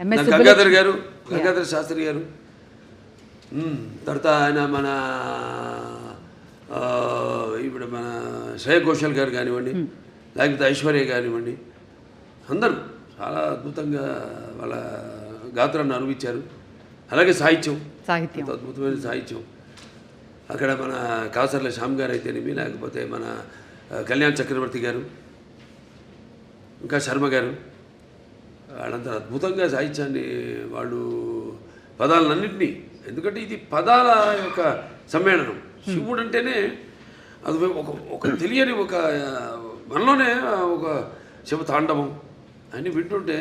గంగాధర్ గారు గంగాధర్ శాస్త్రి గారు. తర్వాత ఆయన మన ఇప్పుడు మన శ్రేయ ఘోషల్ గారు కానివ్వండి లేకపోతే ఐశ్వర్య కానివ్వండి అందరూ చాలా అద్భుతంగా వాళ్ళ గాత్రాన్ని అనుభవించారు. అలాగే సాహిత్యం. సాహిత్యం. ఎంతో అద్భుతమైన సాహిత్యం. అక్కడ మన కాసర్ల శ్యామ్ గారు అయితేనేమి లేకపోతే మన కళ్యాణ్ చక్రవర్తి గారు ఇంకా శర్మ గారు. వాళ్ళంతా అద్భుతంగా సాహిత్యాన్ని వాళ్ళు పదాలన్నింటినీ. ఎందుకంటే ఇది పదాల యొక్క సమ్మేళనం. శివుడు అంటేనే అది ఒక ఒక తెలియని ఒక మనలోనే ఒక శివ తాండవం అన్నీ వింటుంటే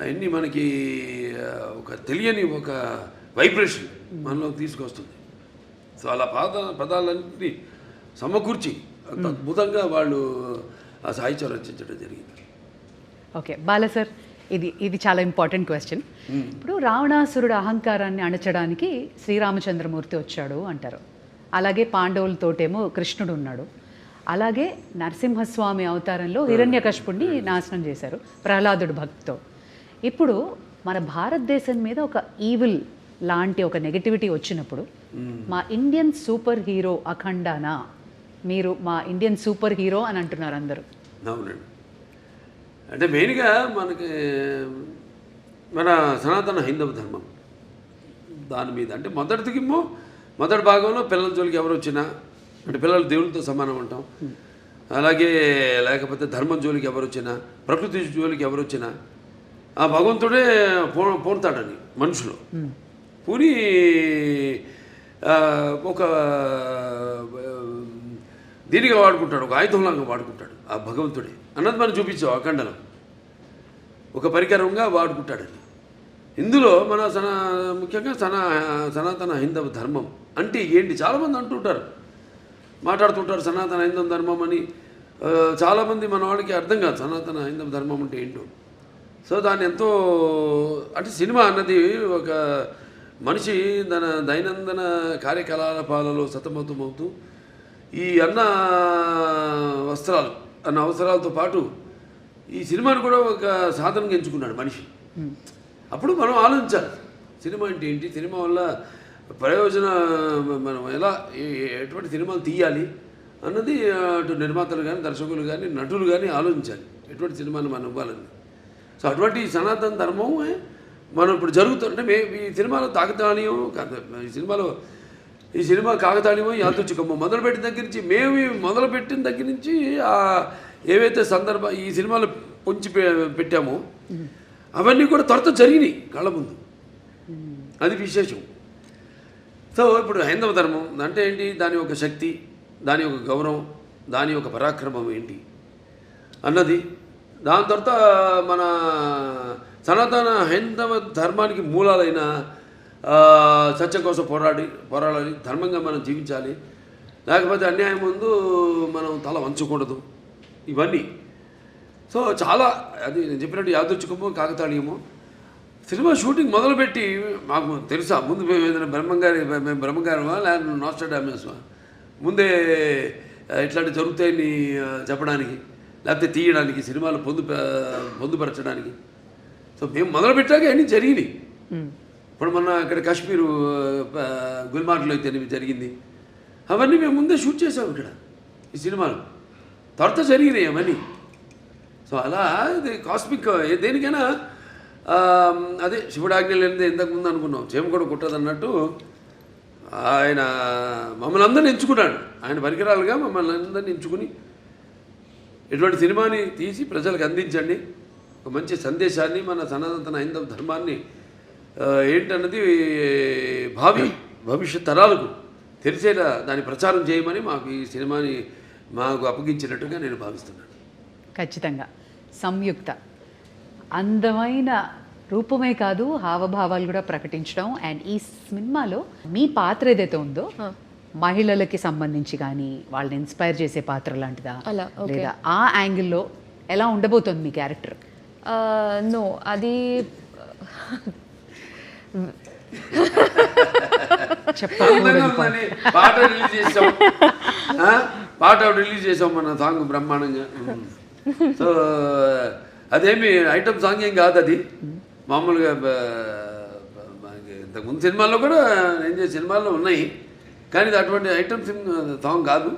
అవన్నీ మనకి ఒక తెలియని ఒక వైబ్రేషన్ మనలో తీసుకొస్తుంది. సో అలా పద పదాలన్నింటినీ సమకూర్చి అంత అద్భుతంగా వాళ్ళు ఆ సాహిత్యం రచించడం జరిగింది. ఓకే బాల సార్ ఇది ఇది చాలా ఇంపార్టెంట్ క్వశ్చన్. ఇప్పుడు రావణాసురుడు అహంకారాన్ని అణచడానికి శ్రీరామచంద్రమూర్తి వచ్చాడు అంటారు. అలాగే పాండవులతోటేమో కృష్ణుడు ఉన్నాడు. అలాగే నరసింహస్వామి అవతారంలో హిరణ్యకశిపుణ్ణి నాశనం చేశారు ప్రహ్లాదుడు భక్తితో. ఇప్పుడు మన భారతదేశం మీద ఒక ఈవిల్ లాంటి ఒక నెగటివిటీ వచ్చినప్పుడు మా ఇండియన్ సూపర్ హీరో అఖండానా? మీరు మా ఇండియన్ సూపర్ హీరో అని అంటున్నారు అందరూ. అవునండి. అంటే మెయిన్గా మనకి మన సనాతన హిందూ ధర్మం దాని మీద. అంటే మొదటికేమో మొదటి భాగంలో పిల్లల జోలికి ఎవరు వచ్చినా అంటే పిల్లలు దేవుళ్ళతో సమానం అంటాం. అలాగే లేకపోతే ధర్మం జోలికి ఎవరు వచ్చినా ప్రకృతి జోలికి ఎవరు వచ్చినా ఆ భగవంతుడే పో పోతాడని మనుషులు. పూని ఒక దీనిగా వాడుకుంటాడు ఒక ఆయుధంలాగా వాడుకుంటాడు. ఆ భగవంతుడే. అన్నది మనం చూపించావు అఖండనం ఒక పరికరంగా వాడుకుంటాడని ఇందులో మన సన ముఖ్యంగా సనా సనాతన హైందవ ధర్మం అంటే ఏంటి? చాలామంది అంటుంటారు. మాట్లాడుతుంటారు సనాతన హైందవ ధర్మం అని. చాలామంది మన వాళ్ళకి అర్థం కాదు సనాతన హైందవ ధర్మం అంటే ఏంటో. సో దాన్ని ఎంతో అంటే సినిమా అన్నది ఒక మనిషి తన దైనందిన కార్యకలాపాలలో సతమతమవుతూ ఈ అన్న వస్త్రాలు అన్న అవసరాలతో పాటు ఈ సినిమాను కూడా ఒక సాధనంగా ఎంచుకున్నాడు మనిషి. అప్పుడు మనం ఆలోచించాలి సినిమా అంటే ఏంటి? సినిమా వల్ల ప్రయోజన మనం ఎలా ఎటువంటి సినిమాలు తీయాలి అన్నది అటు నిర్మాతలు కానీ దర్శకులు కానీ నటులు కానీ ఆలోచించాలి. ఎటువంటి సినిమాలు మనం ఇవ్వాలని. సో అటువంటి సనాతన ధర్మమే మనం ఇప్పుడు జరుగుతుంటే మే ఈ సినిమాలో తాకతాళీయం కాదు ఈ సినిమాలో ఈ సినిమా కాకతాళీయమో యాదృచ్ఛికమో మొదలుపెట్టిన దగ్గర నుంచి మేము మొదలుపెట్టిన దగ్గర నుంచి ఏవైతే సందర్భ ఈ సినిమాలు పొంచి పె- పెట్టామో అవన్నీ కూడా త్వరత జరిగినాయి కళ్ళ ముందు. అది విశేషం. సో ఇప్పుడు హైందవ ధర్మం అంటే ఏంటి? దాని యొక్క శక్తి దాని యొక్క గౌరవం దాని యొక్క పరాక్రమం ఏంటి? అన్నది. దాని తర్వాత మన సనాతన హైందవ ధర్మానికి మూలాలైన సత్యం కోసం పోరాడి పోరాడాలి ధర్మంగా మనం జీవించాలి. లేకపోతే అన్యాయం ముందు మనం తల వంచకూడదు. ఇవన్నీ. సో చాలా అది నేను చెప్పినట్టు యాదృచ్ఛికమో కాకతాళీయమో. సినిమా షూటింగ్ మొదలుపెట్టి మాకు తెలుసా ముందు మేము ఏదైనా బ్రహ్మంగారి మేము బ్రహ్మంగారమా లేదా నాస్టడామేస్వా ముందే ఇట్లాంటి ఇట్లాంటివి జరుగుతాయని చెప్పడానికి లేకపోతే తీయడానికి సినిమాలు పొందు పొందుపరచడానికి. సో మేము మొదలుపెట్టాక అన్నీ జరిగినాయి. ఇప్పుడు మొన్న ఇక్కడ కాశ్మీరు గుల్మార్గ్లో అయితే జరిగింది. అవన్నీ మేము ముందే షూట్ చేసాం ఇక్కడ ఈ సినిమాలు. త్వరత జరిగినాయి అవన్నీ. సో అలా ఇది కాస్మిక్ దేనికైనా అదే శివుడు లేనిదే ఇంతకు ముందు అనుకున్నాం. చేమ కూడా కుట్టదు అన్నట్టు ఆయన మమ్మల్ని అందరిని ఎంచుకున్నాడు. ఆయన పరికరాలుగా మమ్మల్ని అందరిని ఎంచుకుని ఇటువంటి సినిమాని తీసి ప్రజలకు అందించండి. ఒక మంచి సందేశాన్ని మన సనాతన హైందవ ధర్మాన్ని ఏంటన్నది భావి భవిష్యత్ తరాలకు తెలిసేలా దాని ప్రచారం చేయమని మాకు ఈ సినిమాని మాకు అప్పగించినట్టుగా నేను భావిస్తున్నాను. ఖచ్చితంగా. సంయుక్త. అందమైన రూపమే కాదు హావభావాలు కూడా ప్రకటించడం. అండ్ ఈ సినిమాలో మీ పాత్ర ఏదైతే ఉందో మహిళలకి సంబంధించి కానీ వాళ్ళని ఇన్స్పైర్ చేసే పాత్ర లాంటిదా. లేదా ఆ యాంగిల్లో ఎలా ఉండబోతుంది మీ క్యారెక్టర్? నో అది పాట రిలీజ్ చేసాం? పాట రిలీజ్ చేసాం మన సాంగ్ బ్రహ్మాండంగా. సో అదేమి ఐటమ్ సాంగ్ ఏం కాదు అది. మామూలుగా ఇంతకుముందు సినిమాల్లో కూడా నేను చేసిన సినిమాల్లో ఉన్నాయి. కానీ ఇది అటువంటి ఐటమ్ సాంగ్ కాదు.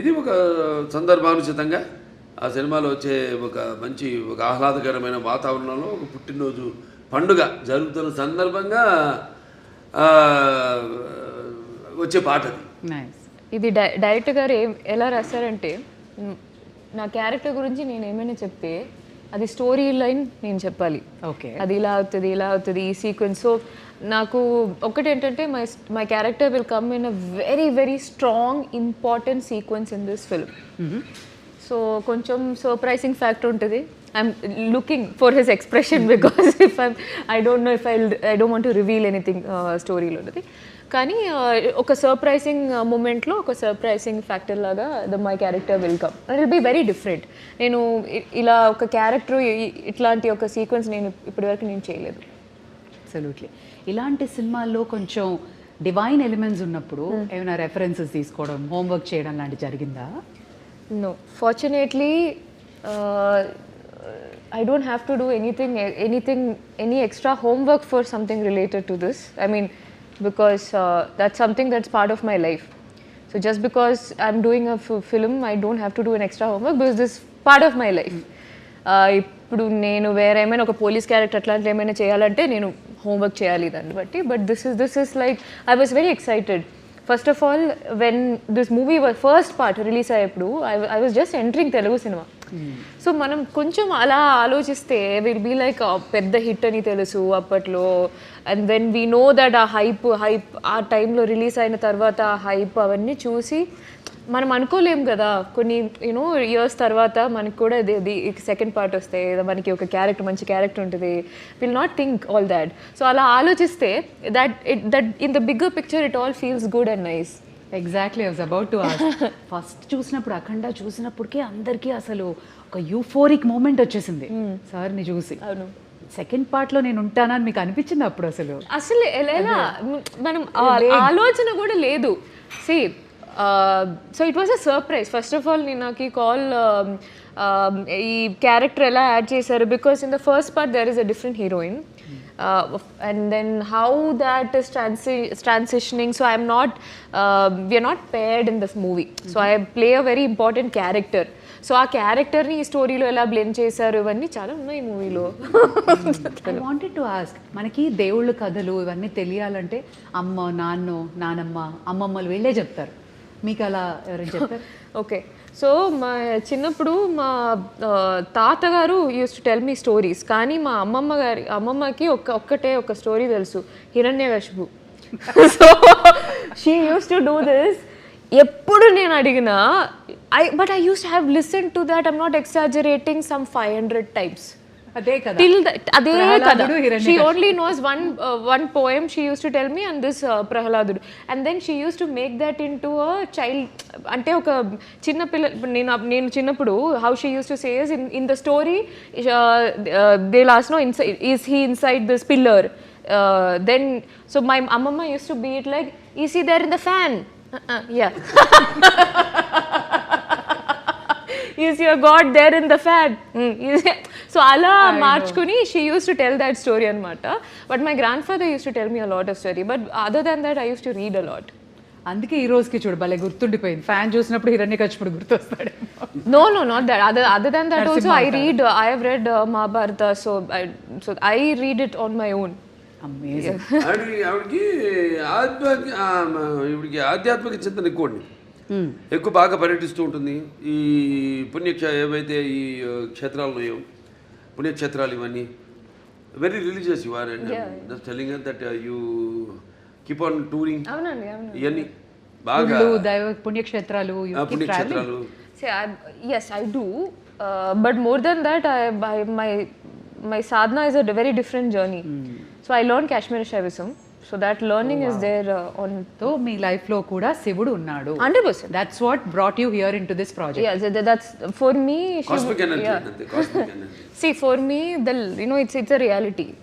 ఇది ఒక సందర్భానుచితంగా ఆ సినిమాలో వచ్చే ఒక మంచి ఒక ఆహ్లాదకరమైన వాతావరణంలో ఒక పుట్టినరోజు పండుగ జరుగుతున్న సందర్భంగా ఆ, వచ్చే పాట ఇది డై డైరెక్టర్ గారు ఏం ఎలా రాశారంటే నా క్యారెక్టర్ గురించి నేను ఏమైనా చెప్తే అది స్టోరీ లైన్ నేను చెప్పాలి. ఓకే. అది ఇలా అవుతుంది ఇలా అవుతుంది ఈ సీక్వెన్స్. సో నాకు ఒకటి ఏంటంటే my my character will come in a very very strong important sequence in this film. So కొంచెం సర్ప్రైజింగ్ ఫ్యాక్టర్ ఉంటుంది. I'm looking for his expression because if I I don't know if I I don't want to reveal anything స్టోరీలో ఉన్నది. కానీ uh, ఒక surprising మూమెంట్లో ఒక surprising factor లాగా the my character will come will be very different నేను ఇలా ఒక క్యారెక్టర్ ఇట్లాంటి ఒక సీక్వెన్స్ నేను ఇప్పటివరకు నేను చేయలేదు. అబ్సల్యూట్లీ ఇలాంటి సినిమాల్లో కొంచెం డివైన్ ఎలిమెంట్స్ ఉన్నప్పుడు ఏమైనా రెఫరెన్సెస్ తీసుకోవడం హోంవర్క్ చేయడం లాంటి జరిగిందా? Fortunately, uh, I don't have to do anything, anything, any extra homework for something related to this. I mean, because uh, that's something that's part of my life. So just because I'm doing a f- film, I don't have to do an extra homework because this is part of my life. Uh, ఇప్పుడు నేను వేరే ఏమైనా ఒక police character అట్లాంటి ఏమైనా చేయాలంటే నేను homework చేయాలి దాన్ని బట్టి but this is this is like I was very excited first of all when this movie first part release అయ్యేప్పుడు I was just entering Telugu cinema so మనం కొంచెం అలా ఆలోచిస్తే విల్ బీ లైక్ పెద్ద హిట్ అని తెలుసు అప్పట్లో. And then we know that uh hype hype uh టైంలో release అయిన తర్వాత ఆ హైప్ అవన్నీ చూసి మనం అనుకోలేం కదా. కొన్ని యూనో ఇయర్స్ తర్వాత మనకి కూడా ఇది సెకండ్ పార్ట్ వస్తే మనకి ఒక క్యారెక్టర్ మంచి క్యారెక్టర్ ఉంటుంది. Will not think all that so అలా ఆలోచిస్తే that it that in the bigger picture it all feels good and nice exactly was about to first చూసినప్పుడు అఖండ చూసినప్పటికే అందరికీ అసలు ఒక యూఫోరిక్ మూమెంట్ వచ్చేసింది. సార్ని చూసి. అవును. సెకండ్ పార్ట్లో నేను ఉంటానని మీకు అనిపించింది అప్పుడు అసలు? అసలు ఎలా మనం ఆలోచన కూడా లేదు. C so it was a surprise first of all నేను నాకు ఈ కాల్ ఈ క్యారెక్టర్ ఎలా యాడ్ చేశారు? Because in the first part there is a different heroine and then how that is ట్రాన్సి transitioning so I'm not we're not paired in this movie so I play a very important character so uh క్యారెక్టర్ని ఈ స్టోరీలో ఎలా blend చేశారు ఇవన్నీ చాలా ఉన్నాయి ఈ మూవీలో ఐ వాంటెడ్ టు ఆస్క్ మనకి దేవుళ్ళ కథలు ఇవన్నీ తెలియాలంటే అమ్మ నాన్నో నానమ్మ అమ్మమ్మలు వీళ్ళే చెప్తారు. మీకు అలా ఎవరైనా చెప్తారు ఓకే సో మా చిన్నప్పుడు మా తాతగారు used to tell me stories కానీ మా అమ్మమ్మ గారి అమ్మమ్మకి ఒక్క ఒక్కటే ఒక స్టోరీ తెలుసు. Hiranyakashipu. So she used to do this ఎప్పుడు నేను అడిగినా I but I used have listen to that I'm not exaggerating some five hundred times అదే కదా. టిల్ అదే కదా. She. Only knows one one poem she used to tell me and this ప్రహ్లాదుడు and then she used to make that into a child అంటే ఒక చిన్న పిల్ల నేను నేను చిన్నప్పుడు how she used to says in in the story they last no inside is he inside this pillar then so my అమ్మమ్మ used to be it like is he there in the fan yeah is your god there in the fan so అలా మార్చుకుని she used to tell that story అనమాట but my grandfather used to tell me a lot of story but other than that I used to read a lot అందుకే ఈ రోజుకి చూడు భలే గుర్తుండిపోయింది. Fan చూసినప్పుడు హిరణ్య కచ్చిపుడు గుర్తొస్తాడు. Other, other than that, also I read. Uh, I have read uh, Mahabharata, so I, so I read it on my own. Amazing ఆవిడకి ఆవిడకి ఆధ్యాత్మిక చింతన ఎక్కువ అండి. ఎక్కువ బాగా పర్యటిస్తూ ఉంటుంది. ఈ పుణ్యక్ష ఏవైతే ఈ క్షేత్రాలు ఉన్నాయో పుణ్యక్షేత్రాలు ఇవన్నీ very religious you are and just telling that you keep on touring అవునండి అవును ఇవన్నీ బాగా దైవ పుణ్యక్షేత్రాలు. పుణ్యక్షేత్రాలు See, I, yes, I do. Uh, but more than that, I, I my my sadhana is a very different journey. So I learned Kashmiri Shaivism. So that learning is there uh, on తో మీ life లో కూడా శివుడు ఉన్నాడు hundred percent. That's what brought you here into this project Yeah, that, that's for me. Shiv- cosmic energy yeah. అంతే cosmic energy See, for me, the you know, it's it's a reality.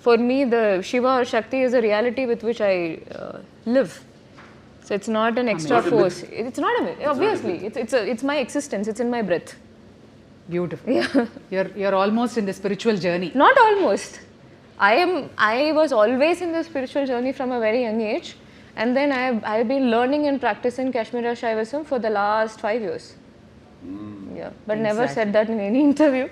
For me, the Shiva or Shakti is a reality with which I uh, live. So it's not an extra Not a myth. force. It's not a myth. Obviously, it's it's a, it's my existence. It's in my breath. Beautiful you're you're almost in the spiritual journey Not almost. I am I was always in the spiritual journey from a very young age, and then I've I've been learning and practicing Kashmira Shaivism for the last five years. Yeah, but never said that in any interview.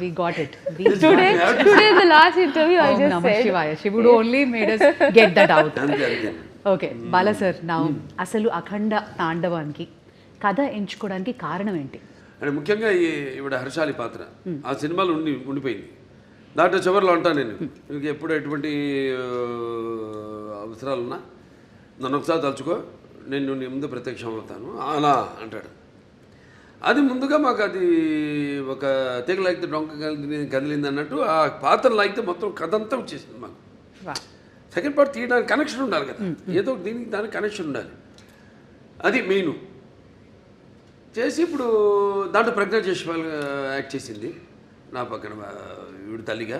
We got it today, today in the last interview, I just నమ said. శివాయ శివుడు only made us get that out అంతే అంతే okay Bala sir నా అసలు అఖండ తాండవానికి కథ ఎంచుకోవడానికి కారణం ఏంటి అంటే ముఖ్యంగా ఈ ఇవిడ హర్షాలి పాత్ర ఆ సినిమాలో ఉండి ఉండిపోయింది దాంట్లో చివరిలో అంటాను నేను. నీకు ఎప్పుడు ఎటువంటి అవసరాలున్నా నన్ను ఒకసారి తలుచుకో నేను నీ ముందు ప్రత్యక్షం అవుతాను. అలా అంటాడు. అది ముందుగా మాకు అది ఒక తీగ లాగితే డొంక కదిలి కదిలింది అన్నట్టు ఆ పాత్ర లాగితే మొత్తం కథ అంతా వచ్చేసింది మాకు. సెకండ్ పార్ట్ తీయడానికి కనెక్షన్ ఉండాలి కదా. ఏదో దీనికి దానికి కనెక్షన్ ఉండాలి. అది మెయిన్. చేసి ఇప్పుడు దాంట్లో ప్రజ్ఞ చేసి యాక్ట్ చేసింది. నా పక్కన ఆ, ఈవిడ తల్లిగా